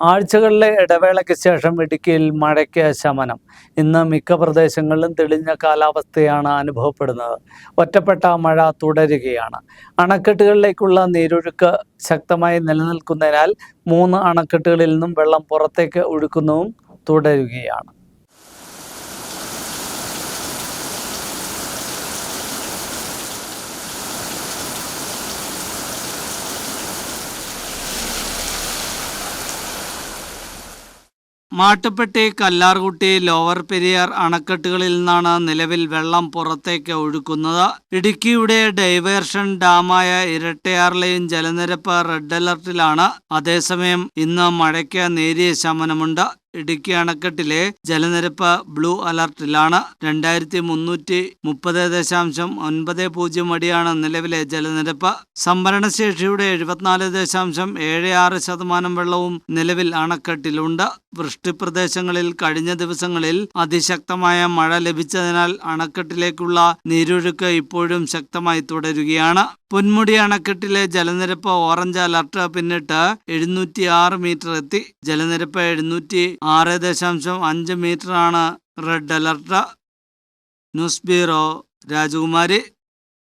ആഴ്ചകളിലെ ഇടവേളയ്ക്ക് ശേഷം ഇടുക്കിയിൽ മഴയ്ക്ക് ശമനം. ഇന്ന് മിക്ക പ്രദേശങ്ങളിലും തെളിഞ്ഞ കാലാവസ്ഥയാണ് അനുഭവപ്പെടുന്നത്. ഒറ്റപ്പെട്ട മഴ തുടരുകയാണ്. അണക്കെട്ടുകളിലേക്കുള്ള നീരൊഴുക്ക് ശക്തമായി നിലനിൽക്കുന്നതിനാൽ മൂന്ന് അണക്കെട്ടുകളിൽ നിന്നും വെള്ളം പുറത്തേക്ക് ഒഴുക്കുന്നതും തുടരുകയാണ്. മാട്ടുപ്പെട്ടി കല്ലാർകുട്ടി ലോവർ പെരിയാർ അണക്കെട്ടുകളിൽ നിന്നാണ് നിലവിൽ വെള്ളം പുറത്തേക്ക് ഒഴുക്കുന്നത്. ഇടുക്കിയുടെ ഡൈവേർഷൻ ഡാമായ ഇരട്ടയാറിലെയും ജലനിരപ്പ് റെഡ് അലർട്ടിലാണ്. അതേസമയം ഇന്ന് മഴയ്ക്ക് നേരിയ ശമനമുണ്ട്. ഇടുക്കി അണക്കെട്ടിലെ ജലനിരപ്പ് ബ്ലൂ അലർട്ടിലാണ്. രണ്ടായിരത്തി മുന്നൂറ്റി മുപ്പത് ദശാംശം ഒൻപത് പൂജ്യം അടിയാണ് നിലവിലെ ജലനിരപ്പ്. സംഭരണശേഷിയുടെ എഴുപത്തിനാല് ദശാംശം ഏഴ് ആറ് ശതമാനം വെള്ളവും നിലവിൽ അണക്കെട്ടിലുണ്ട്. വൃഷ്ടിപ്രദേശങ്ങളിൽ കഴിഞ്ഞ ദിവസങ്ങളിൽ അതിശക്തമായ മഴ ലഭിച്ചതിനാൽ അണക്കെട്ടിലേക്കുള്ള നീരൊഴുക്ക് ഇപ്പോഴും ശക്തമായി തുടരുകയാണ്. പൊന്മുടി അണക്കെട്ടിലെ ജലനിരപ്പ് ഓറഞ്ച് അലർട്ട് പിന്നിട്ട് എഴുന്നൂറ്റി ആറ് മീറ്റർ എത്തി. ജലനിരപ്പ് എഴുന്നൂറ്റി ആറ് ദശാംശം അഞ്ച് മീറ്ററാണ് റെഡ് അലർട്ട്. ന്യൂസ് ബ്യൂറോ രാജകുമാരി.